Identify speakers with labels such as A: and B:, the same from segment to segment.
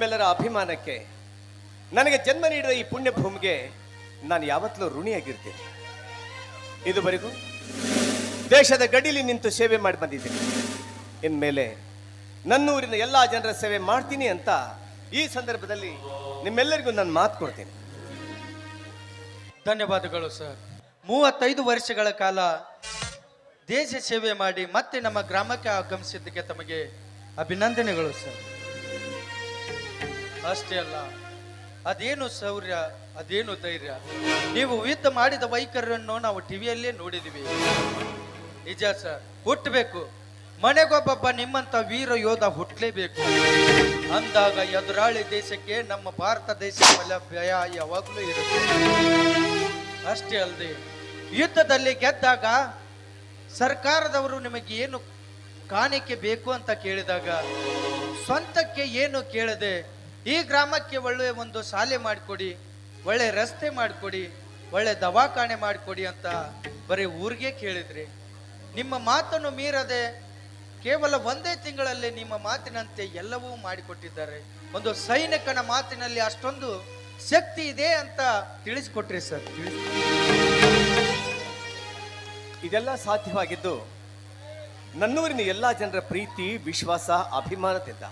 A: ನಿಮ್ಮೆಲ್ಲರ ಅಭಿಮಾನಕ್ಕೆ ನನಗೆ ಜನ್ಮ ನೀಡಿದ ಈ ಪುಣ್ಯ ಭೂಮಿಗೆ ನಾನು ಯಾವತ್ತಲೂ ಋಣಿಯಾಗಿರ್ತೀನಿ ಇದುವರೆಗೂ ದೇಶದ ಗಡಿಲಿ ನಿಂತು ಸೇವೆ ಮಾಡಿ ಬಂದಿದ್ದೀನಿ. ಇನ್ಮೇಲೆ ನನ್ನೂರಿನ ಎಲ್ಲ ಜನರ ಸೇವೆ ಮಾಡ್ತೀನಿ ಅಂತ ಈ ಸಂದರ್ಭದಲ್ಲಿ ನಿಮ್ಮೆಲ್ಲರಿಗೂ ನಾನು ಮಾತು ಕೊಡ್ತೀನಿ.
B: ಧನ್ಯವಾದಗಳು ಸರ್. ಮೂವತ್ತೈದು ವರ್ಷಗಳ ಕಾಲ ದೇಶ ಸೇವೆ ಮಾಡಿ ಮತ್ತೆ ನಮ್ಮ ಗ್ರಾಮಕ್ಕೆ ಆಗಮಿಸಿದ್ದಕ್ಕೆ ತಮಗೆ ಅಭಿನಂದನೆಗಳು ಸರ್. ಅಷ್ಟೇ ಅಲ್ಲ. ಅದೇನು ಶೌರ್ಯ ಅದೇನು ಧೈರ್ಯ? ನೀವು ಯುದ್ಧ ಮಾಡಿದ ವೈಖರನ್ನು ನಾವು ಟಿವಿಯಲ್ಲೇ ನೋಡಿದೀವಿ. ನಿಜ ಸರ್ ಹುಟ್ಟಬೇಕು ಮನೆಗೊಬ್ಬೊಬ್ಬ ನಿಮ್ಮಂತ ವೀರ ಯೋಧ ಹುಟ್ಟಲೇಬೇಕು ಅಂದಾಗ ಎದುರಾಳಿ ದೇಶಕ್ಕೆ ನಮ್ಮ ಭಾರತ ದೇಶ ಮೇಲೆ ಭಯ ಯಾವಾಗಲೂ ಇರುತ್ತೆ. ಅಷ್ಟೇ ಅಲ್ಲದೆ ಯುದ್ಧದಲ್ಲಿ ಗೆದ್ದಾಗ ಸರ್ಕಾರದವರು ನಿಮಗೆ ಏನು ಕಾಣಿಕೆ ಬೇಕು ಅಂತ ಕೇಳಿದಾಗ, ಸ್ವಂತಕ್ಕೆ ಏನು ಕೇಳದೆ ಈ ಗ್ರಾಮಕ್ಕೆ ಒಳ್ಳೆ ಒಂದು ಶಾಲೆ ಮಾಡಿಕೊಡಿ, ಒಳ್ಳೆ ರಸ್ತೆ ಮಾಡಿಕೊಡಿ, ಒಳ್ಳೆ ದವಾಖಾನೆ ಮಾಡಿಕೊಡಿ ಅಂತ ಬರೀ ಊರಿಗೆ ಕೇಳಿದ್ರಿ. ನಿಮ್ಮ ಮಾತನ್ನು ಮೀರದೆ ಕೇವಲ ಒಂದೇ ತಿಂಗಳಲ್ಲಿ ನಿಮ್ಮ ಮಾತಿನಂತೆ ಎಲ್ಲವೂ ಮಾಡಿಕೊಟ್ಟಿದ್ದಾರೆ. ಒಂದು ಸೈನಿಕನ ಮಾತಿನಲ್ಲಿ ಅಷ್ಟೊಂದು ಶಕ್ತಿ ಇದೆ ಅಂತ ತಿಳಿಸ್ಕೊಟ್ರಿ ಸರ್.
A: ಇದೆಲ್ಲ ಸಾಧ್ಯವಾಗಿದ್ದು ನನ್ನೂರಿನ ಎಲ್ಲ ಜನರ ಪ್ರೀತಿ, ವಿಶ್ವಾಸ, ಅಭಿಮಾನದಿಂದ.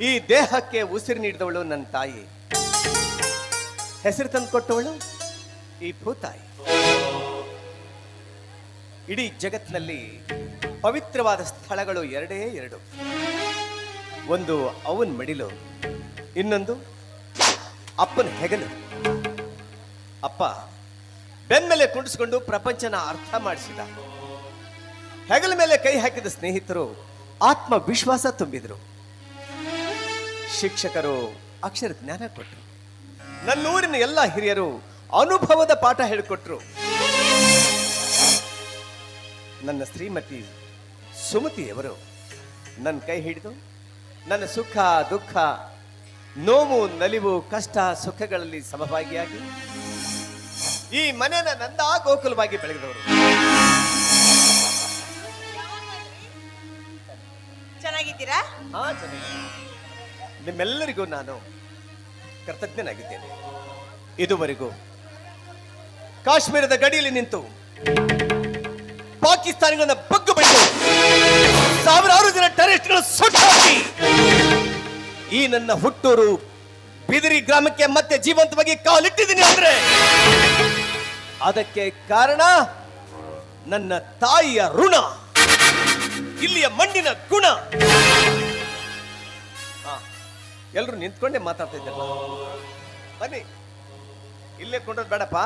A: ಈ ದೇಹಕ್ಕೆ ಉಸಿರು ನೀಡಿದವಳು ನನ್ನ ತಾಯಿ. ಹೆಸರು ತಂದು ಕೊಟ್ಟವಳು ಈ ಭೂತಾಯಿ. ಇಡೀ ಜಗತ್ತಿನಲ್ಲಿ ಪವಿತ್ರವಾದ ಸ್ಥಳಗಳು ಎರಡೇ ಎರಡು. ಒಂದು ಅವನ್ ಮಡಿಲು, ಇನ್ನೊಂದು ಅಪ್ಪನ ಹೆಗಲು. ಅಪ್ಪ ಬೆನ್ಮೇಲೆ ಕುಂಡಿಸ್ಕೊಂಡು ಪ್ರಪಂಚನ ಅರ್ಥ ಮಾಡಿಸಿದ. ಹೆಗಲ ಮೇಲೆ ಕೈ ಹಾಕಿದ ಸ್ನೇಹಿತರು ಆತ್ಮವಿಶ್ವಾಸ ತುಂಬಿದ್ರು. ಶಿಕ್ಷಕರು ಅಕ್ಷರ ಜ್ಞಾನ ಕೊಟ್ಟರು ನನ್ನೂರಿನ ಎಲ್ಲ ಹಿರಿಯರು ಅನುಭವದ ಪಾಠ ಹೇಳಿಕೊಟ್ರು. ನನ್ನ ಶ್ರೀಮತಿ ಸುಮತಿಯವರು ನನ್ನ ಕೈ ಹಿಡಿದು ನನ್ನ ಸುಖ ದುಃಖ ನೋವು ನಲಿವು ಕಷ್ಟ ಸುಖಗಳಲ್ಲಿ ಸಮಭಾಗಿಯಾಗಿ ಈ ಮನೆನ ನಂದ ಗೋಕುಲವಾಗಿ ಬೆಳೆದವರು
C: ಚೆನ್ನಾಗಿದ್ದೀರಾ?
A: ಹಾ ಚೆನ್ನಾಗಿ ನಿಮ್ಮೆಲ್ಲರಿಗೂ ನಾನು ಕೃತಜ್ಞನಾಗಿದ್ದೇನೆ ಇದುವರೆಗೂ ಕಾಶ್ಮೀರದ ಗಡಿಯಲ್ಲಿ ನಿಂತು ಪಾಕಿಸ್ತಾನಿಗಳನ್ನ ಬಗ್ಗು ಬಿಟ್ಟು ಸಾವಿರಾರು ಜನ ಟೆರರಿಸ್ಟ್ಗಳು ಸುಟ್ಟಾಕಿ ಈ ನನ್ನ ಹುಟ್ಟೂರು ಬಿದಿರಿ ಗ್ರಾಮಕ್ಕೆ ಮತ್ತೆ ಜೀವಂತವಾಗಿ ಕಾಲಿಟ್ಟಿದ್ದೀನಿ ಅಂದ್ರೆ ಅದಕ್ಕೆ ಕಾರಣ ನನ್ನ ತಾಯಿಯ ಋಣ, ಇಲ್ಲಿಯ ಮಣ್ಣಿನ ಗುಣ. ಎಲ್ಲರೂ ನಿಂತ್ಕೊಂಡೇ ಮಾತಾಡ್ತಿದ್ದೆ ಬನ್ನಿ. ಇಲ್ಲೇ ಕೊಂಡೋದು ಬೇಡಪ್ಪ.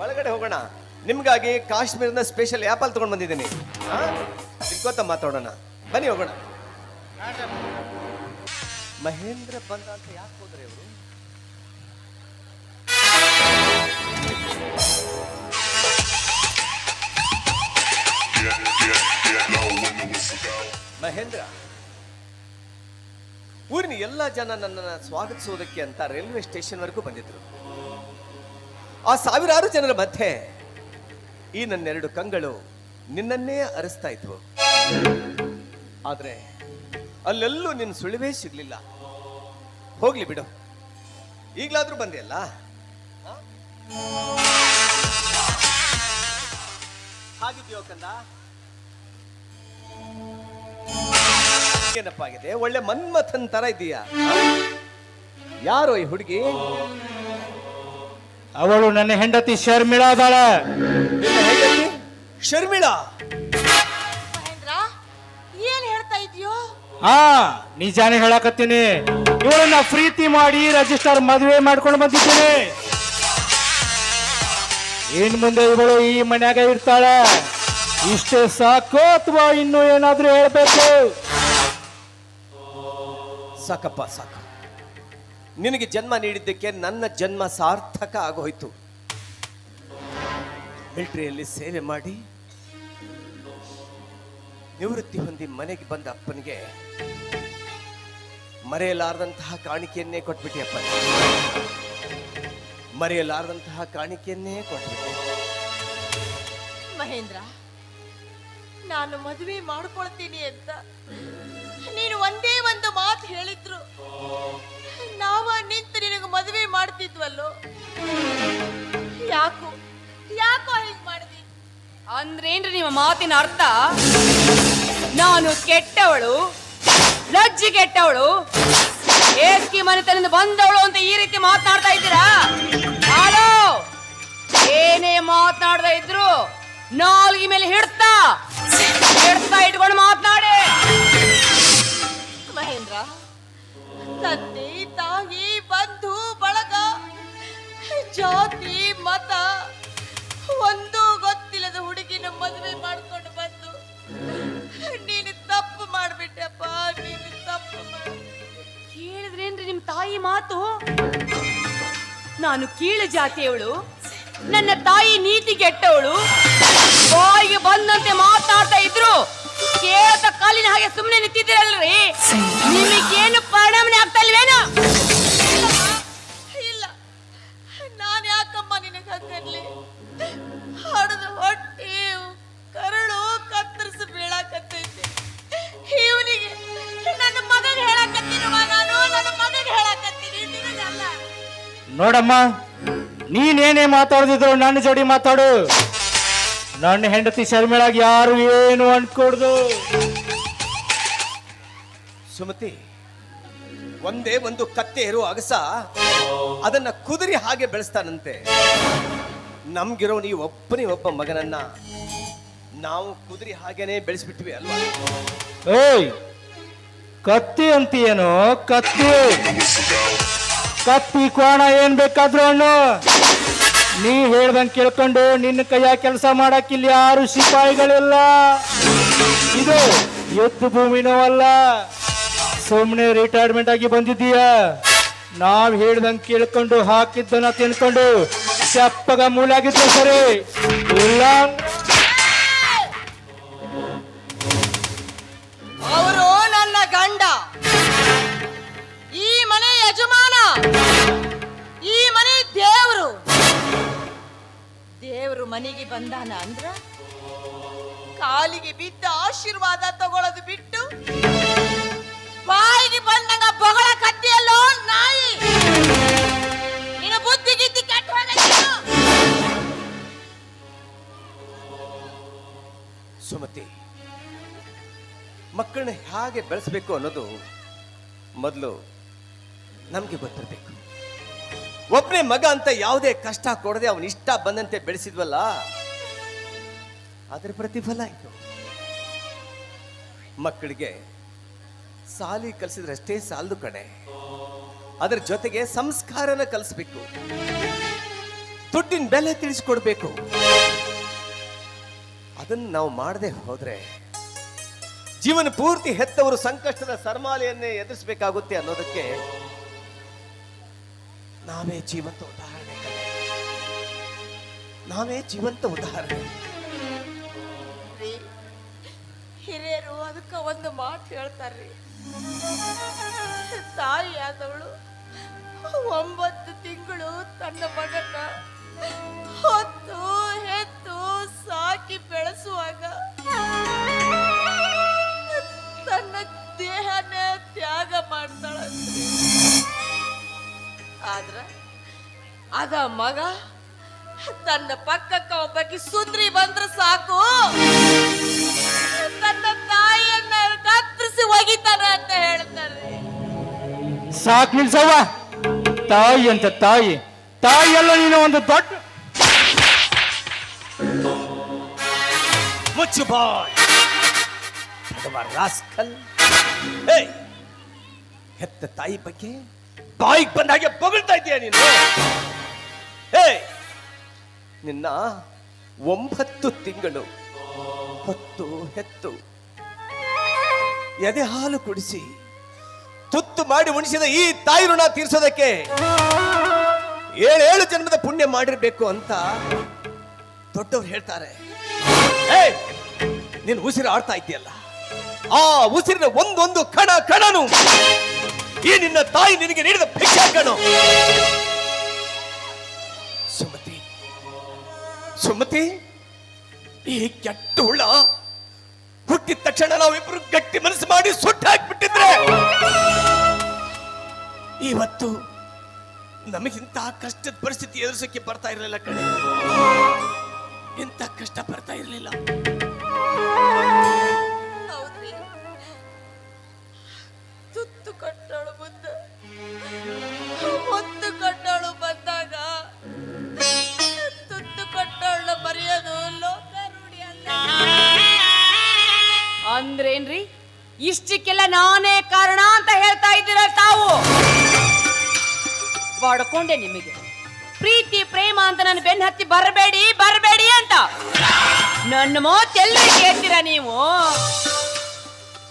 A: ಒಳಗಡೆ ಹೋಗೋಣ. ನಿಮ್ಗಾಗಿ ಕಾಶ್ಮೀರದ ಸ್ಪೆಷಲ್ ಆ್ಯಪಲ್ ತಗೊಂಡು ಬಂದಿದ್ದೀನಿ. ಸಿಕ್ಕೋತ ಮಾತಾಡೋಣ? ಬನ್ನಿ ಹೋಗೋಣ. ಮಹೇಂದ್ರ ಬಂದ ಅಂತ ಯಾಕೆ ಹೋದ್ರೆ ಅವರು? ಮಹೇಂದ್ರ ಎಲ್ಲ ಜನ ನನ್ನನ್ನು ಸ್ವಾಗತಿಸುವುದಕ್ಕೆ ಅಂತ ರೈಲ್ವೆ ಸ್ಟೇಷನ್ ವರೆಗೂ ಬಂದಿದ್ರು. ಆ ಸಾವಿರಾರು ಜನರ ಮಧ್ಯೆ ಈ ನನ್ನೆರಡು ಕಂಗಳು ನಿನ್ನನ್ನೇ ಅರಸ್ತಾ ಇದ್ವು. ಆದ್ರೆ ಅಲ್ಲೆಲ್ಲೂ ನಿನ್ನ ಸುಳಿವೇ ಸಿಗ್ಲಿಲ್ಲ. ಹೋಗ್ಲಿ ಬಿಡು. ಈಗ್ಲಾದ್ರೂ ಬಂದೆ ಅಲ್ಲ? ಹಾಗಿದ್ಯೋ ಕಂದ? ಏನಪ್ಪ ಆಗಿದೆ? ಒಳ್ಳೆ ಮನ್ಮಥನ್ ತರ ಇದೀಯಾ? ಯಾರು ಈ ಹುಡುಗಿ?
D: ಅವಳು ನನ್ನ ಹೆಂಡತಿ ಶರ್ಮಿಳಾ ಅದಾಳ.
A: ಶರ್ಮಿಳಾ?
C: ಮಹೇಂದ್ರ ಏನ್ ಹೇಳ್ತಾ ಇದೀಯೋ
D: ಹಾ ನಿಜಾನೇ ಹೇಳಕತ್ತೀನಿ. ಇವಳನ್ನ ಪ್ರೀತಿ ಮಾಡಿ ರಜಿಸ್ಟರ್ ಮದುವೆ ಮಾಡ್ಕೊಂಡು ಬಂದಿದ್ದೀನಿ. ಏನ್ ಮುಂದೆ ಇವಳು ಈ ಮನ್ಯಾಗ ಇರ್ತಾಳ. ಇಷ್ಟೇ ಸಾಕು ಅಥವಾ ಇನ್ನು ಏನಾದ್ರೂ ಹೇಳ್ಬೇಕು?
A: ಸಾಕಪ್ಪ, ಸಾಕು. ನಿನಗೆ ಜನ್ಮ ನೀಡಿದ್ದಕ್ಕೆ ನನ್ನ ಜನ್ಮ ಸಾರ್ಥಕ ಆಗೋಯ್ತು. ಮಿಲಿಟರಿಯಲ್ಲಿ ಸೇವೆ ಮಾಡಿ, ನಿವೃತ್ತಿ ಹೊಂದಿ ಮನೆಗೆ ಬಂದ ಅಪ್ಪನಿಗೆ ಮರೆಯಲಾರದಂತಹ ಕಾಣಿಕೆಯನ್ನೇ ಕೊಟ್ಬಿಟ್ಟಿಯಪ್ಪ ಮರೆಯಲಾರದಂತಹ ಕಾಣಿಕೆಯನ್ನೇ ಕೊಟ್ಬಿಟ್ಟೆ.
C: ಮಹೇಂದ್ರ, ನಾನು ಮದುವೆ ಮಾಡ್ಕೊಳ್ತೀನಿ ಅಂತ. ನೀನು ಒಂದೇ ಒಂದು ಮಾತು ಹೇಳಿದ್ರು. ನಾವ ನಿಂತು ನಿನಗೆ ಮದುವೆ ಮಾಡ್ತಿದ್ವಲ್ಲೋ? ಯಾಕೋ? ಯಾಕೋ ಹೀಗೆ ಮಾಡಿದಿ?
E: ಅಂದ್ರೇನ್ರಿ ನಿಮ್ಮ ಮಾತಿನ ಅರ್ಥ? ನಾನು ಕೆಟ್ಟವಳು, ಲಜ್ಜಿ ಕೆಟ್ಟವಳು, ಏಸ್ಕಿ ಮನೆತನದಿಂದ ಬಂದವಳು ಅಂತ ಈ ರೀತಿ ಮಾತನಾಡ್ತಾ ಇದ್ದೀರಾ? ಏನೇ ಮಾತನಾಡ್ತಾ ಇದ್ರು ನಾಲ್ಗಿ ಮೇಲೆ ಹಿಡ್ತಾ ಕೀಳು ನನ್ನ ತಾಯಿ ನೀತಿ ಕೆಟ್ಟವಳು. ಬಾಯಿಗೆ ಬಂದಂತೆ ಮಾತಾಡ್ತಾ ಇದ್ರು. ಕೇಳತ ಕಾಲಿನ ಹಾಗೆ ಸುಮ್ಮನೆ ನಿಂತಿದ್ದೀರಲ್ರಿ? ನಿಮಗೇನು ಪರಿಣಾಮನೆ ಆಗ್ತಾ ಇಲ್ವೇನೋ?
C: ಇಲ್ಲ. ನಾನು ಯಾಕಮ್ಮ ನಿನಗೆ ಹಂಗನ್ಲಿ? ಹಡದು ಹೊಟ್ಟಿ ಕರಳು ಕತ್ತರಿಸಿ ಬೀಳಾಕತ್ತೈತಿ. ಇವನಿಗೆ ನನ್ನ ಮಗಗೆ ಹೇಳಕತ್ತೀನವ ನಾನು ನನ್ನ ಮಗಗೆ ಹೇಳಕತ್ತೀನಿ. ನಿನಗಲ್ಲ.
D: ನೋಡಮ್ಮ ನೀನೇನೇ ಮಾತಾಡ್ದಿದ್ರು ನನ್ನ ಜೋಡಿ ಮಾತಾಡು. ನನ್ನ ಹೆಂಡತಿ ಶರ್ಮಿಳಾಗಿ ಯಾರು ಏನು ಅನ್ಕೊಡ್ದು?
A: ಸುಮತಿ ಒಂದೇ ಒಂದು ಕತ್ತೆ ಇರೋ ಅಗಸ ಅದನ್ನ ಕುದುರೆ ಹಾಗೆ ಬೆಳೆಸ್ತಾನಂತೆ. ನಮ್ಗಿರೋ ನೀವು ಒಬ್ಬನೇ ಒಬ್ಬ ಮಗನನ್ನ ನಾವು ಕುದುರೆ ಹಾಗೇನೆ ಬೆಳೆಸ್ಬಿಟ್ವಿ ಅಲ್ವಾ?
D: ಏಯ್ ಕತ್ತಿ ಅಂತೀಯೇನೋ? ಕತ್ತಿ. ಕತ್ತಿ ಕೋಣ ಏನ್ ಬೇಕಾದ್ರು ಅಣ್ಣು. ನೀ ಹೇಳ್ದಂಗ್ ಕೇಳ್ಕೊಂಡು ನಿನ್ನ ಕೈಯ ಕೆಲಸ ಮಾಡಕ್ ಇಲ್ಲಿ ಯಾರು ಸಿಪಾಯಿಗಳಿಲ್ಲ. ಇದು ಎತ್ತು ಭೂಮಿನೂ ಅಲ್ಲ ಸುಮ್ಮನೆ ರಿಟೈರ್ಮೆಂಟ್ ಆಗಿ ಬಂದಿದ್ದೀಯ. ನಾವ್ ಹೇಳ್ದಂಗ್ ಕೇಳ್ಕೊಂಡು ಹಾಕಿದ್ದನ್ನ ತಿನ್ಕೊಂಡು ಚಪ್ಪಗ ಮೂಲಾಗಿದ್ರೆ ಸರಿ. ಇಲ್ಲ.
C: ಈ ಮನೆ ದೇವರು ದೇವರು ಮನೆಗೆ ಬಂದಾನ ಅಂದ್ರ ಕಾಲಿಗೆ ಬಿದ್ದ ಆಶೀರ್ವಾದ ತಗೊಳ್ಳೋದು ಬಿಟ್ಟು ಬಾಯಿಗೆ ಬಂದಂಗ ಬೊಗಳ ಕತ್ತಿಯಲ್ಲೋ ನಾಯಿ ನಿನ್ನ ಬುದ್ಧಿ ಗಿದ್ದಿ?
A: ಸುಮತಿ, ಮಕ್ಕಳನ್ನ ಹೇಗೆ ಬೆಳೆಸಬೇಕು ಅನ್ನೋದು ಮೊದಲು ನಮಗೆ ಗೊತ್ತಿರಬೇಕು. ಒಬ್ಬನೇ ಮಗ ಅಂತ ಯಾವುದೇ ಕಷ್ಟ ಕೊಡದೆ ಅವನ ಇಷ್ಟ ಬಂದಂತೆ ಬೆಳೆಸಿದ್ವಲ್ಲ, ಅದರ ಪ್ರತಿಫಲ ಇದು. ಮಕ್ಕಳಿಗೆ ಸಾಲಿ ಕಲಿಸಿದ್ರಷ್ಟೇ ಸಾಲದು ಕಣೆ. ಅದರ ಜೊತೆಗೆ ಸಂಸ್ಕಾರನ ಕಲಿಸ್ಬೇಕು. ದುಡ್ಡಿನ ಬೆಲೆ ತಿಳಿಸ್ಕೊಡ್ಬೇಕು. ಅದನ್ನು ನಾವು ಮಾಡದೆ ಹೋದ್ರೆ ಜೀವನ ಪೂರ್ತಿ ಹೆತ್ತವರು ಸಂಕಷ್ಟದ ಸರ್ಮಾಲೆಯನ್ನೇ ಎದುರಿಸಬೇಕಾಗುತ್ತೆ ಅನ್ನೋದಕ್ಕೆ ನಾವೇ ಜೀವಂತ ಉದಾಹರಣೆ. ನಾವೇ ಜೀವಂತ ಉದಾಹರಣೆ.
C: ಹಿರಿಯರು ಅದಕ್ಕೆ ಒಂದು ಮಾತು ಹೇಳ್ತಾರ್ರಿ. ಆದವಳು ಒಂಬತ್ತು ತಿಂಗಳು ತನ್ನ ಮಗನ ಹೊತ್ತು ಹೆತ್ತು ಸಾಕಿ ಬೆಳೆಸುವಾಗ ತನ್ನ ದೇಹನೇ ತ್ಯಾಗ ಮಾಡ್ತಾಳ ಆದ್ರ ಅದ ಮಗ ತನ್ನ ಪಕ್ಕಕ್ಕ ಒಬ್ಬಕಿ ಸುಂದ್ರಿ ಬಂದ್ರ ಸಾಕು. ತನ್ನ ತಾಯಿಯನ್ನ ಕತ್ತರಿಸಿ ಒಗಿತಾರ ಅಂತ ಹೇಳ್ತಾರೆ.
D: ಸಾಕು ನಿಲ್ಸವ್ವ. ತಾಯಿ ಅಂತ ತಾಯಿ. ತಾಯಿ ಎಲ್ಲ ನೀನು ಒಂದು ದೊಡ್ಡ
A: ಮುಚ್ಚು ಬಾಯ್. ರಾಸ್ಕಲ್. ಏಯ್! ಹೆತ್ತ ತಾಯಿ ಬಗ್ಗೆ ಬಾಯಿಗೆ ಬಂದ ಹಾಗೆ ಬಗಳ್ತಾ ಇದೀಯ ನೀನು ಹೇ, ನಿನ್ನ ಒಂಬತ್ತು ತಿಂಗಳು ಹೊತ್ತು ಹೆತ್ತು ಎದೆ ಹಾಲು ಕುಡಿಸಿ ತುತ್ತು ಮಾಡಿ ಉಣಿಸಿದ ಈ ತಾಯಿ ಋಣ ತೀರ್ಸೋದಕ್ಕೆ ಏಳೇಳು ಜನ್ಮದ ಪುಣ್ಯ ಮಾಡಿರ್ಬೇಕು ಅಂತ ದೊಡ್ಡವ್ರು ಹೇಳ್ತಾರೆ! ನೀನು ಉಸಿರು ಆಡ್ತಾ ಇದೆಯಲ್ಲ ಆ ಉಸಿರಿನ ಒಂದೊಂದು ಕಣ ಕಣನು ಈ ನಿನ್ನ ತಾಯಿ ನಿನಗೆ ನೀಡಿದ ಭಿಕ್ಷೆ ಕಣು ಸುಮತಿ ಸುಮತಿ, ಈ ಕೆಟ್ಟ ಹುಳ ಹುಟ್ಟಿದ ತಕ್ಷಣ ನಾವಿಬ್ರು ಗಟ್ಟಿ ಮನಸ್ಸು ಮಾಡಿ ಸುಟ್ಟು ಹಾಕ್ಬಿಟ್ಟಿದ್ರೆ, ಇವತ್ತು ನಮಗಿಂತ ಕಷ್ಟದ ಪರಿಸ್ಥಿತಿ ಎದುರಿಸಕ್ಕೆ ಬರ್ತಾ ಇರಲಿಲ್ಲ ಕಣೆ. ಇಂಥ ಕಷ್ಟ ಬರ್ತಾ ಇರಲಿಲ್ಲ.
E: ಇಷ್ಟಕ್ಕೆಲ್ಲ ನಾನೇ ಕಾರಣ ಅಂತ ಹೇಳ್ತಾ ಇದ್ದೀರ ತಾವು? ಬಡ್ಕೊಂಡೆ ನಿಮಗೆ. ಪ್ರೀತಿ, ಪ್ರೇಮ ಅಂತ ನನ್ನ ಬೆನ್ನ ಹತ್ತಿ ಬರಬೇಡಿ ಬರಬೇಡಿ ಅಂತ. ನನ್ನ ಮಾತೆಲ್ಲ ಕೇಳ್ತೀರ ನೀವು?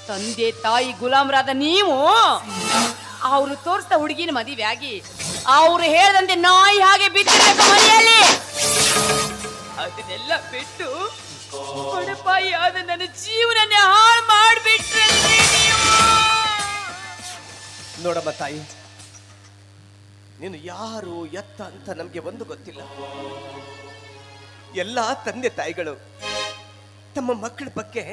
E: ತಂದೆ, ತಾಯಿ, ಗುಲಾಮರಾದ ನೀವು? ಅವರು ತೋರಿಸಿದ ಹುಡುಗಿನ ಮದುವೆ ಆಗಿ ಅವರು ಹೇಳ್ದಂತೆ ನಾಯಿ ಹಾಗೆ ಬಿದ್ದಿರಬೇಕು ಮನೆಯಲ್ಲಿ. ಅದನ್ನೆಲ್ಲ ಬಿಟ್ಟು ನನ್ನ ಜೀವನನೇ ಹಾಳು ಮಾಡಿಬಿಟ್ರಲ್ರಿ ನೀವು
A: ನೋಡಮ್ಮ ತಾಯಿ, ನೀನು ಯಾರು, ಎತ್ತ ಅಂತ ನಮ್ಗೆ ಒಂದು ಗೊತ್ತಿಲ್ಲ. ಎಲ್ಲ ತಂದೆ ತಾಯಿಗಳು ತಮ್ಮ ಮಕ್ಕಳ ಬಗ್ಗೆ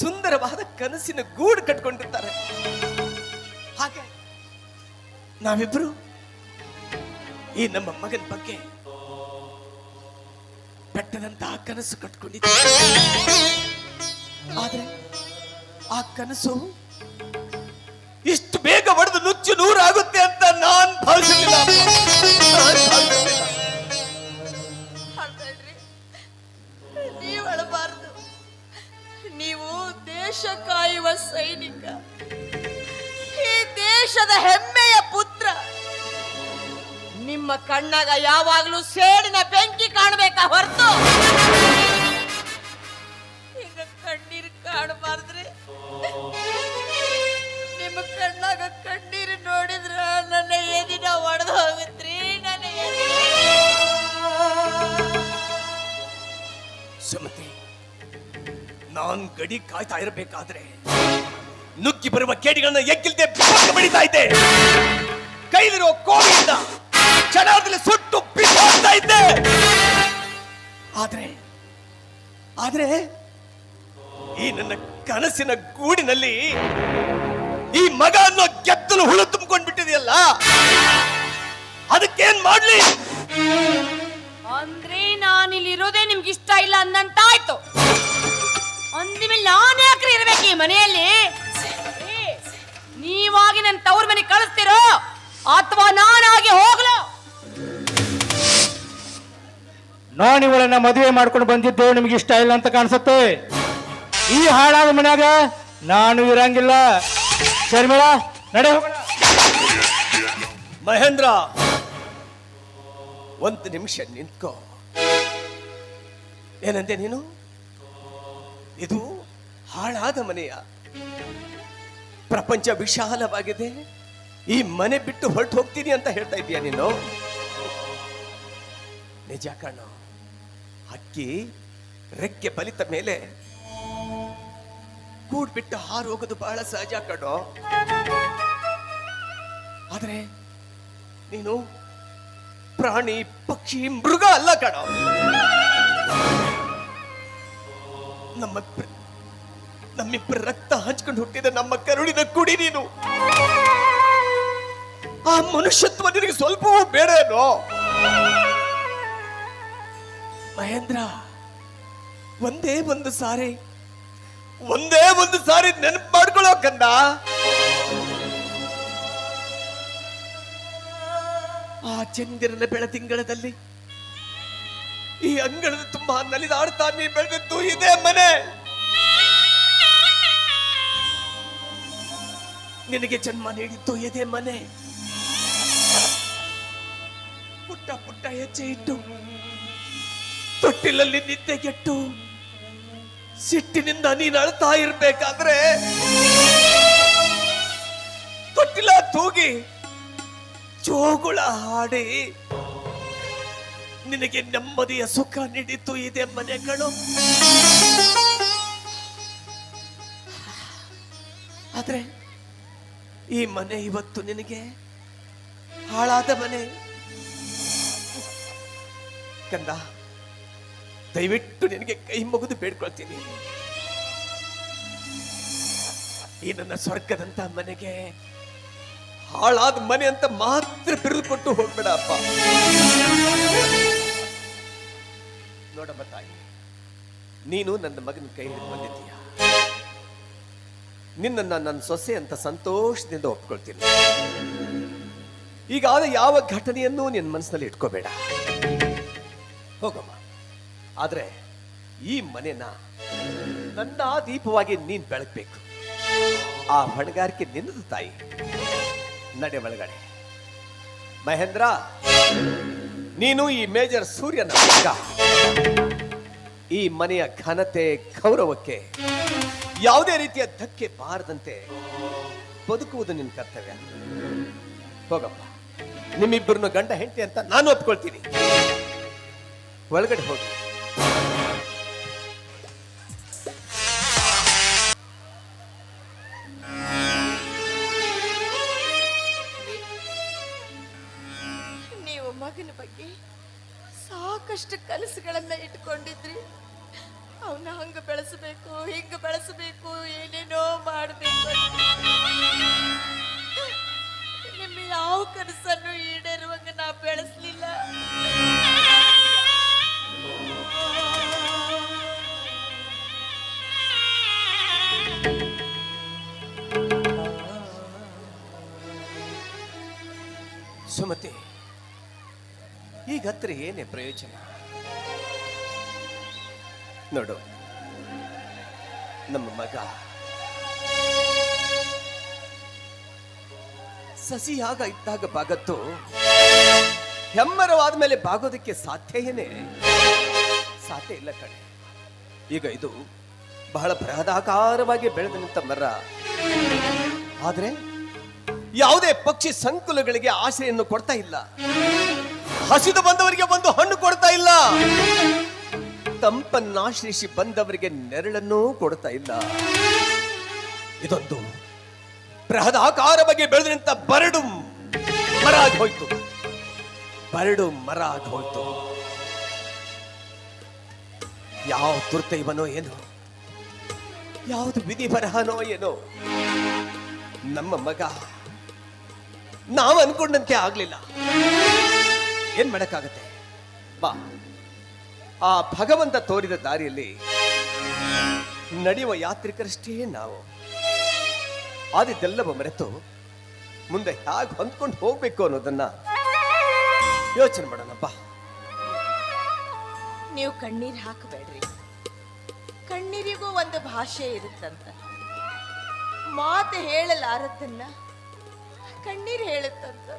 A: ಸುಂದರವಾದ ಕನಸಿನ ಗೂಡು ಕಟ್ಕೊಂಡಿರ್ತಾರೆ. ಹಾಗೆ ನಾವಿಬ್ರು ಈ ನಮ್ಮ ಮಗನ ಬಗ್ಗೆ ಬೆಟ್ಟದಂತಹ ಕನಸು ಕಟ್ಕೊಂಡಿದ್ದೀವಿ ಆದ್ರೆ ಆ ಕನಸು ಇಷ್ಟು ಬೇಗ ಹೊಡೆದು ನುಚ್ಚು ನೂರಾಗುತ್ತೆ ಅಂತ ನಾನ್ ಭಾವಿಸಲಿಲ್ಲ
C: ನೀವು ನೀವು ದೇಶ ಕಾಯುವ ಸೈನಿಕ. ಈ ದೇಶದ ಹೆಮ್ಮೆಯ ಪುತ್ರ. ನಿಮ್ಮ ಕಣ್ಣಾಗ ಯಾವಾಗಲೂ ಸೇಡಿನ ಬೆಂಕಿ ಕಾಣಬೇಕಾ ಹೊರತು?
A: ನಾನ್ ಗಡಿ ಕಾಯ್ತಾ ಇರಬೇಕಾದ್ರೆ ನುಗ್ಗಿ ಬರುವ ಕೇಡಿಗಳನ್ನ ಬೆಕ್ಕ ಬಡಿತಾ ಇದ್ದೆ. ಕೈಲಿರೋ ಕೋವಿಯಿಂದ ಚಡಾದಲ್ಲಿ ಸುಟ್ಟು ಬಿಸಾಡ್ತಾ ಇದ್ದೆ. ಆದ್ರೆ ಆದ್ರೆ ಈ ನನ್ನ ಕನಸಿನ ಗೂಡಿನಲ್ಲಿ ಈ ಮಗ ಅನ್ನೋ ಗೆದ್ದಲು ಹುಳು ತುಂಬಿಕೊಂಡು ಬಿಟ್ಟಿದೆಯಲ್ಲ? ಅದಕ್ಕೇನ್ ಮಾಡ್ಲಿ?
E: ಅಂದ್ರೆ ನಾನಿಲ್ಲಿರೋದೇ ನಿಮ್ಗೆ ಇಷ್ಟ ಇಲ್ಲ ಅಂದಂತಾಯ್ತು. ಅಂದ್ಮೇಲೆ ನಾನು ಯಾಕ್ರಿ ಇರ್ಬೇಕು ಈ ಮನೆಯಲ್ಲಿ. ಏ, ನೀವಾಗಿ ನನ್ನ ತವ್ರ ಮನೆ ಕಳಿಸ್ತಿರೋ? ಅಥವಾ ನಾನಾಗಿ ಹೋಗ್ಲೋ?
D: ನಾನು ಇವಳನ್ನ ಮದುವೆ ಮಾಡ್ಕೊಂಡು ಬಂದಿದ್ದು ನಿಮ್ಗೆ ಇಷ್ಟ ಇಲ್ಲ ಅಂತ ಕಾಣಿಸುತ್ತೆ. ಈ ಹಾಳಾದ ಮನ್ಯಾಗ ನಾನು ಇರಂಗಿಲ್ಲ. ಶರ್ಮಿಳ ನಡೆ ಹೋಗೋಣ.
A: ಮಹೇಂದ್ರ ಒಂದು ನಿಮಿಷ ನಿಂತ್ಕೋ. ಏನಂತೆ ನೀನು? ಇದು ಹಾಳಾದ ಮನೆಯ ಪ್ರಪಂಚ ವಿಶಾಲವಾಗಿದೆ. ಈ ಮನೆ ಬಿಟ್ಟು ಹೊರಟು ಹೋಗ್ತೀನಿ ಅಂತ ಹೇಳ್ತಾ ಇದೀಯ ನೀನು? ನಿಜ ಕಣ ಅಕ್ಕಿ ರೆಕ್ಕೆ ಬಲಿತ ಮೇಲೆ ಕೂಡ್ಬಿಟ್ಟು ಹಾರು ಹೋಗೋದು ಬಹಳ ಸಹಜ ಕಣೋ. ಆದ್ರೆ ನೀನು ಪ್ರಾಣಿ, ಪಕ್ಷಿ, ಮೃಗ ಅಲ್ಲ ಕಣ. ನಮ್ಮ ನಮ್ಮಿಬ್ಬರ ರಕ್ತ ಹಂಚ್ಕೊಂಡು ಹುಟ್ಟಿದ ನಮ್ಮ ಕರುಳಿನ ಕುಡಿ ನೀನು. ಆ ಮನುಷ್ಯತ್ವ ನಿನಗೆ ಸ್ವಲ್ಪವೂ ಬೇಡೇನೋ ಮಹೇಂದ್ರ, ಒಂದೇ ಒಂದು ಸಾರಿ, ಒಂದೇ ಒಂದು ಸಾರಿ ನೆನಪು ಮಾಡ್ಕೊಳ್ಳೋ ಕಂದ ಆ ಚಂದಿರನ ಬೆಳತಿಂಗಳದಲ್ಲಿ ಈ ಅಂಗಳದ ತುಂಬಾ ನಲಿದಾಡ್ತಾ ನೀ ಬೆಳೆದದ್ದು ಇದೇ ಮನೆ. ನಿನಗೆ ಜನ್ಮ ನೀಡಿದ್ದು ಇದೇ ಮನೆ. ಪುಟ್ಟ ಪುಟ್ಟ ಹೆಜ್ಜೆ ಇಟ್ಟು ತೊಟ್ಟಿಲಲ್ಲಿ ನಿದ್ದೆಗೆಟ್ಟು ಸಿಟ್ಟಿನಿಂದ ನೀನು ಅಳ್ತಾ ಇರ್ಬೇಕಾದ್ರೆ ತೊಟ್ಟಿಲ ತೂಗಿ ಜೋಗುಳ ಹಾಡಿ ನಿನಗೆ ನೆಮ್ಮದಿಯ ಸುಖ ನೀಡಿತು ಇದೆ ಮನೆಗಳು. ಆದ್ರೆ ಈ ಮನೆ ಇವತ್ತು ನಿನಗೆ ಹಾಳಾದ ಮನೆ. ಕಂದ, ದಯವಿಟ್ಟು ನಿನಗೆ ಕೈ ಮುಗಿದು ಬೇಡ್ಕೊಳ್ತೀನಿ. ಈ ನನ್ನ ಸ್ವರ್ಗದಂತ ಮನೆಗೆ ಹಾಳಾದ ಮನೆ ಅಂತ ಮಾತ್ರ ಬಿರುದು ಕೊಟ್ಟು ಹೋಗ್ಬೇಡ ಅಪ್ಪ ನೋಡಮ್ಮ ತಾಯಿ ನೀನು ನನ್ನ ಮಗನ ಕೈ ಬಂದಿದ್ದೀಯ? ನಿನ್ನನ್ನ ನನ್ನ ಸೊಸೆ ಅಂತ ಸಂತೋಷದಿಂದ ಒಪ್ಕೊಳ್ತೀನಿ. ಈಗಾದ ಯಾವ ಘಟನೆಯನ್ನು ನಿನ್ನ ಮನಸ್ಸಿನಲ್ಲಿ ಇಟ್ಕೋಬೇಡ. ಹೋಗಮ್ಮ. ಆದರೆ ಈ ಮನೆನ ನನ್ನ ದೀಪವಾಗಿ ನೀನು ಬೆಳಗ್ಬೇಕು. ಆ ಹೊಣೆಗಾರಿಕೆ ನಿನ್ನದು ತಾಯಿ. ನಡೆ ಒಳಗಡೆ. ಮಹೇಂದ್ರ, ನೀನು ಈ ಮೇಜರ್ ಸೂರ್ಯನ ಮಗ. ಈ ಮನೆಯ ಘನತೆ, ಗೌರವಕ್ಕೆ ಯಾವುದೇ ರೀತಿಯ ಧಕ್ಕೆ ಬಾರದಂತೆ ಬದುಕುವುದು ನಿನ್ನ ಕರ್ತವ್ಯ. ಹೋಗಪ್ಪ. ನಿಮ್ಮಿಬ್ಬರನ್ನು ಗಂಡ, ಹೆಂಡತಿ ಅಂತ ನಾನು ಒಪ್ಕೊಳ್ತೀನಿ. ಒಳಗಡೆ ಹೋಗಿ.
C: ನೀವು ಮಗನ ಬಗ್ಗೆ ಸಾಕಷ್ಟು ಕನಸುಗಳನ್ನ ಇಟ್ಕೊಂಡಿದ್ರಿ. ಅವನ ಹಂಗ ಬೆಳೆಸಬೇಕು, ಹಿಂಗ ಬೆಳೆಸಬೇಕು, ಏನೇನೋ ಮಾಡಬೇಕು ನಿಮ್ಮ ಯಾವ ಕನಸನ್ನು ಈಡೇರುವಂಗ ನಾ ಬೆಳೆಸ್ಲಿಲ್ಲ.
A: ಸುಮತಿ ಈಗ ಹತ್ರ ಏನೇ ಪ್ರಯೋಜನ? ನೋಡು, ನಮ್ಮ ಮಗ ಸಸಿಯಾಗ ಇದ್ದಾಗ ಬಾಗತ್ತು ಹೆಮ್ಮರವಾದ ಮೇಲೆ ಬಾಗೋದಕ್ಕೆ ಸಾಧ್ಯ ಏನೇ ಸಾಧ್ಯ ಇಲ್ಲ ಕಡೆ ಈಗ ಇದು ಬಹಳ ಬೃಹದಾಕಾರವಾಗಿ ಬೆಳೆದ ನಿಂತ ಮರ. ಆದರೆ ಯಾವುದೇ ಪಕ್ಷಿ ಸಂಕುಲಗಳಿಗೆ ಆಶ್ರಯನ್ನು ಕೊಡ್ತಾ ಇಲ್ಲ. ಹಸಿದು ಬಂದವರಿಗೆ ಒಂದು ಹಣ್ಣು ಕೊಡ್ತಾ ಇಲ್ಲ. ತಂಪನ್ನಾಶ್ರಯಿಸಿ ಬಂದವರಿಗೆ ನೆರಳನ್ನೂ ಕೊಡ್ತಾ ಇಲ್ಲ. ಇದೊಂದು ಬೃಹದಾಕಾರ ಬಗ್ಗೆ ಬೆಳೆದು ನಿಂತ ಬರಡು ಮರ ಆಗಿ ಹೋಯ್ತು. ಬರಡು ಮರ ಆಗಿ ಹೋಯ್ತು. ಯಾವ ದುರ್ತೈವನೋ ಏನೋ, ಯಾವುದು ವಿಧಿ ಬರಹನೋ ಏನೋ, ನಮ್ಮ ಮಗ ನಾವು ಅನ್ಕೊಂಡಂತೆ ಆಗ್ಲಿಲ್ಲ. ಏನ್ ಮಾಡಕ್ಕಾಗತ್ತೆ? ಬಾ. ಆ ಭಗವಂತ ತೋರಿದ ದಾರಿಯಲ್ಲಿ ನಡೆಯುವ ಯಾತ್ರಿಕರಷ್ಟೇ ನಾವು. ಆದಿದ್ದೆಲ್ಲವ ಮರೆತು ಮುಂದೆ ಹೇಗೆ ಹೊಂದ್ಕೊಂಡು ಹೋಗ್ಬೇಕು ಅನ್ನೋದನ್ನ ಯೋಚನೆ ಮಾಡೋಣಪ್ಪ
C: ನೀವು ಕಣ್ಣೀರ್ ಹಾಕಬೇಡ್ರಿ. ಕಣ್ಣೀರಿಗೂ ಒಂದು ಭಾಷೆ ಇರುತ್ತಂತ. ಮಾತು ಹೇಳಲಾರದನ್ನ ಕಣ್ಣೀರು ಹೇಳುತ್ತಂತ.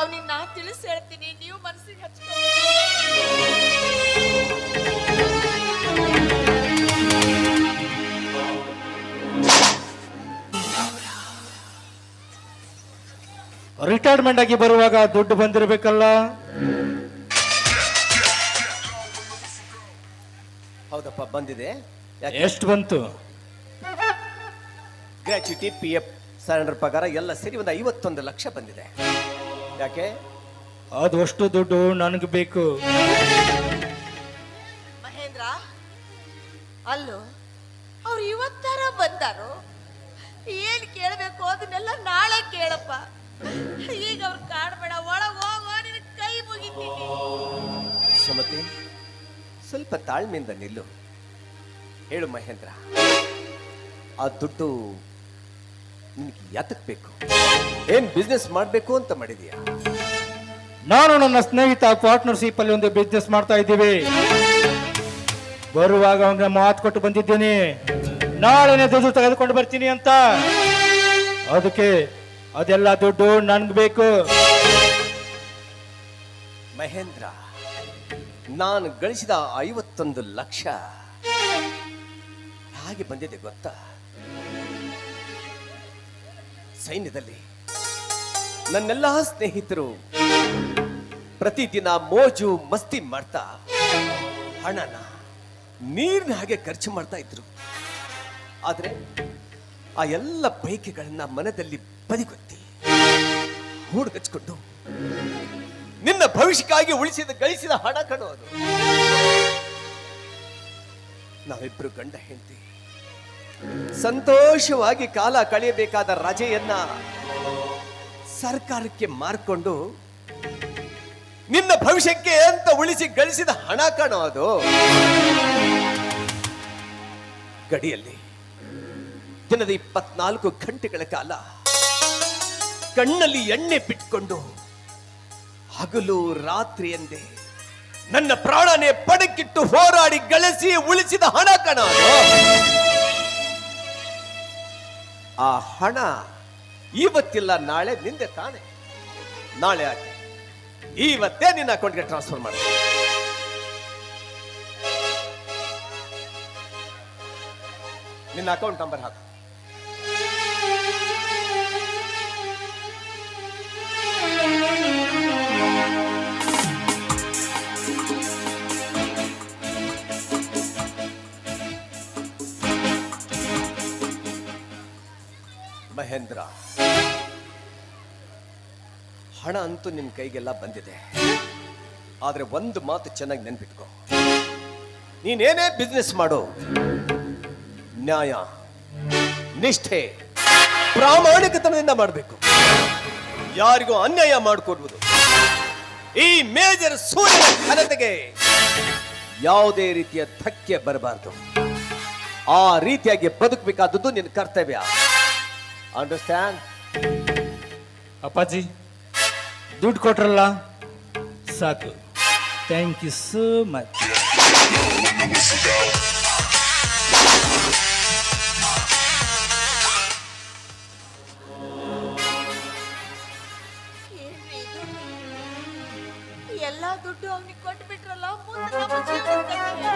C: ಅವನಿಗೆ ನಾ ತಿಳಿಸಿ ಹೇಳ್ತೀನಿ. ನೀವು ಮನಸ್ಸಿಗೆ ಹಚ್ಕೊಂಡು
D: ರಿಟೈರ್ಮೆಂಟ್ ಆಗಿ ಬರುವಾಗ ದುಡ್ಡು ಬಂದಿರಬೇಕಲ್ಲ?
A: ಹೌದಪ್ಪ ಬಂದಿದೆ.
D: ಎಷ್ಟು ಬಂತು?
A: ಗ್ರಾಚ್ಯುಟಿ ಪಿ ಎಫ್ ಸರೆಂಡರ್ ಪಗಾರ ಎಲ್ಲ ಸೇರಿ ಒಂದು ಐವತ್ತೊಂದು ಲಕ್ಷ ಬಂದಿದೆ. ಯಾಕೆ?
D: ಅದಷ್ಟು ಅಷ್ಟು ದುಡ್ಡು ನನಗೆ ಬೇಕು.
C: ಮಹೇಂದ್ರ ಅಲ್ಲೋ ಅವ್ರು ಇವತ್ತಾರ ಬಂದಾರು? ಏನ್ ಕೇಳಬೇಕು ಅದನ್ನೆಲ್ಲ ನಾಳೆ ಕೇಳಪ್ಪ. ಈಗ ಅವ್ರು ಕಾಡ್ಬೇಡ ಒಳಗೆ ಹೋಗೋ ನಿನ್ ಕೈ ಮುಗಿತೀನಿ.
A: ಸುಮತಿ ಸ್ವಲ್ಪ ತಾಳ್ಮೆಯಿಂದ ನಿಲ್ಲು. ಹೇಳು ಮಹೇಂದ್ರ ಆ ದುಡ್ಡು ನಿನಗೆ ಯಾತಕ್ಕೆ ಬೇಕು ಏನ್ ಬಿಸ್ನೆಸ್ ಮಾಡಬೇಕು ಅಂತ ಮಾಡಿದೀಯಾ?
D: ನಾನು ನನ್ನ ಸ್ನೇಹಿತ ಪಾರ್ಟ್ನರ್ಶಿಪ್ ಅಲ್ಲಿ ಒಂದು ಬಿಸ್ನೆಸ್ ಮಾಡ್ತಾ ಇದ್ದೀವಿ. ಬರುವಾಗ ಅವನ ಮಾತು ಕೊಟ್ಟು ಬಂದಿದ್ದೀನಿ. ನಾಳೆನೆ ದುಡ್ಡು ತೆಗೆದುಕೊಂಡು ಬರ್ತೀನಿ ಅಂತ. ಅದಕ್ಕೆ ಅದೆಲ್ಲ ದುಡ್ಡು ನನ್ಗೆ ಬೇಕು.
A: ಮಹೇಂದ್ರ ನಾನು ಗಳಿಸಿದ ಐವತ್ತೊಂದು ಲಕ್ಷ. ಹಾಗೆ ಬಂದಿದೆ ಗೊತ್ತಾ? ಸೈನ್ಯದಲ್ಲಿ. ನನ್ನೆಲ್ಲ ಸ್ನೇಹಿತರು, ಪ್ರತಿದಿನ ಮೋಜು ಮಸ್ತಿ ಮಾಡ್ತಾ, ಹಣನ ನೀರಿನ ಹಾಗೆ ಖರ್ಚು ಮಾಡ್ತಾ ಇದ್ರು. ಆದ್ರೆ ಆ ಎಲ್ಲ ಬೈಕೆಗಳನ್ನ ಮನದಲ್ಲಿ ಬದಿಗೊತ್ತಿ, ಹೂಡ್ಗಚ್ಕೊಂಡು, ನಿನ್ನ ಭವಿಷ್ಯಕ್ಕಾಗಿ ಉಳಿಸಿದ, ಗಳಿಸಿದ ಹಣ ಕಣೋದು ನಾವಿಬ್ರು ಗಂಡ ಹೆಂಡತಿ. ಸಂತೋಷವಾಗಿ ಕಾಲ ಕಳೆಯಬೇಕಾದ ರಜೆಯನ್ನ ಸರ್ಕಾರಕ್ಕೆ ಮಾರ್ಕೊಂಡು ನಿನ್ನ ಭವಿಷ್ಯಕ್ಕೆ ಅಂತ ಉಳಿಸಿ ಗಳಿಸಿದ ಹಣ ಕಾಣೋ ಅದು ಗಡಿಯಲ್ಲಿ ದಿನದ ಇಪ್ಪತ್ನಾಲ್ಕು ಗಂಟೆಗಳ ಕಾಲ ಕಣ್ಣಲ್ಲಿ ಎಣ್ಣೆ ಬಿಟ್ಕೊಂಡು ಹಗಲು ರಾತ್ರಿ ಎಂದೇ ನನ್ನ ಪ್ರಾಣನೇ ಪಡಕ್ಕಿಟ್ಟು ಹೋರಾಡಿ ಗಳಿಸಿ ಉಳಿಸಿದ ಹಣ ಕಣ ಅದು. ಆ ಹಣ ಇವತ್ತಿಲ್ಲ, ನಾಳೆ ನಿಂದೆ ತಾನೆ. ನಾಳೆ ಆಕೆ ಇವತ್ತೇ ನಿನ್ನ ಅಕೌಂಟ್ಗೆ ಟ್ರಾನ್ಸ್ಫರ್ ಮಾಡಿ. ನಿನ್ನ ಅಕೌಂಟ್ ನಂಬರ್ ಹಾಕು. ಮಹೇಂದ್ರ. ಹಣ ಅಂತೂ ನಿಮ್ಮ ಕೈಗೆಲ್ಲ ಬಂದಿದೆ. ಆದ್ರೆ ಒಂದು ಮಾತು ಚೆನ್ನಾಗಿ ನೆನ್ಪಿಟ್ಕೋ. ನೀನೇನೇ ಬಿಸ್ನೆಸ್ ಮಾಡು. ನ್ಯಾಯ, ನಿಷ್ಠೆ, ಪ್ರಾಮಾಣಿಕತನದಿಂದ ಮಾಡಬೇಕು. ಯಾರಿಗೂ ಅನ್ಯಾಯ ಮಾಡಿಕೊಡುವುದು ಈ ಮೇಜರ್ ಸೂರ್ಯನ ಘನತೆಗೆ ಯಾವುದೇ ರೀತಿಯ ಧಕ್ಕೆ ಬರಬಾರದು. ಆ ರೀತಿಯಾಗಿ ಬದುಕಬೇಕಾದದ್ದು ನಿನ್ನ ಕರ್ತವ್ಯ. ಅಂಡರ್ಸ್ಟ್ಯಾಂಡ್
D: ಅಪ್ಪಾಜಿ ದುಡ್ಡು ಕೊಟ್ರಲ್ಲ? ಸಾಕು. ಥ್ಯಾಂಕ್ ಯು ಸೋ ಮಚ್
C: ಎಲ್ಲ ದುಡ್ಡು ಅವನಿಗೆ ಕೊಟ್ಬಿಟ್ರಲ್ಲ ಮುಂದೆ ನಮ್ಮ ಜೀವನ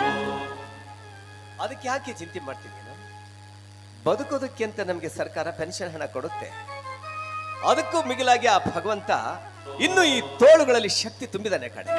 A: ಅದಕ್ಕೆ ಯಾಕೆ ಚಿಂತೆ ಮಾಡ್ತೀನಿ ನೀನು? ಬದುಕೋದಕ್ಕೆ ಅಂತ ನಮಗೆ ಸರ್ಕಾರ ಪೆನ್ಷನ್ ಹಣ ಕೊಡುತ್ತೆ. ಅದಕ್ಕೂ ಮಿಗಿಲಾಗಿ ಆ ಭಗವಂತ ಇನ್ನು ಈ ತೋಳುಗಳಲ್ಲಿ ಶಕ್ತಿ ತುಂಬಿದಾನೆ ಕಡೆ